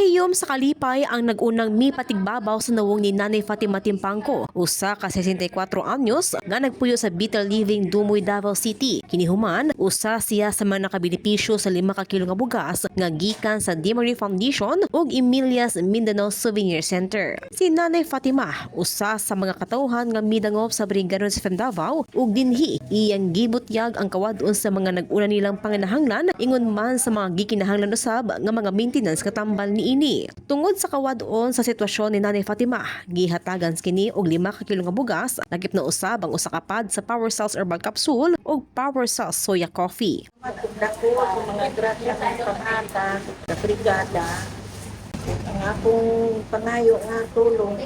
Pamahiyom sa kalipay ang nagunang mi patigbabaw sa nawong ni Nanay Fatima Timpangko, usa ka 64 anyos nga nagpuyo sa Bitter Living Dumoy Davao City. Kinihuman, usa siya sa mga nakabenepisyo sa 5 ka kilo nga bugas nga gikan sa Dimery Foundation ug Emilias Mindanao Souvenir Center. Si Nanay Fatima, usa sa mga katawhan nga midangop sa Brigaron sa Davao ug dinhi iyang gibutyag ang kawadon sa mga naguna nilang panginahanglan ingon man sa mga gikinahanglan usab nga mga maintenance katambal ni ini. Tungod sa kawadon sa sitwasyon ni Nanay Fatima, gihatagan kini og 5 ka kilo nga bugas, lagip na usab ang usa ka pad sa Power Cells Herbal Capsule ug Power Cells Soya Coffee. Dako ang mga grasya ng pangata sa. Ang akong pangayo nga tulong,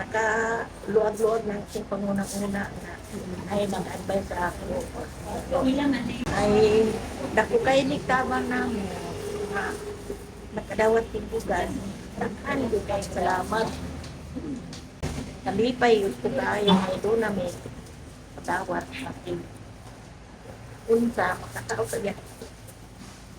nakaluag-luag ng aking pangunang-una na ay nag-advise sa ako. Ay, dako kayo ni tama na tibugan. Takhan ko kayo salamat. Nalipay yung ko kayo ay doon namin patawat natin. Unsa, makatao sa yan.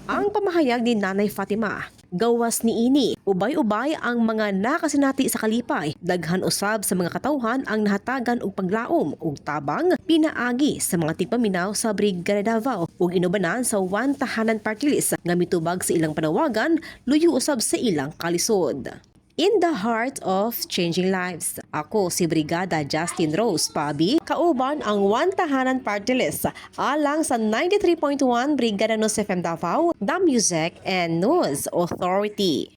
Ang pamahayag ni Nanay Fatima, gawas ni ini, ubay-ubay ang mga nakasinati sa kalipay, daghan usab sa mga katawhan ang nahatagan og paglaom ug tabang pinaagi sa mga tigpaminaw sa Brigada Davao. Ug inubanan sa one tahanan party list nga mitubag sa ilang panawagan luyo usab sa ilang kalisod. In the heart of changing lives. Ako si Brigada Justin Rose Pabi, kauban ang One Tahanan Party List alang sa 93.1 Brigada News FM Davao, The Music and News Authority.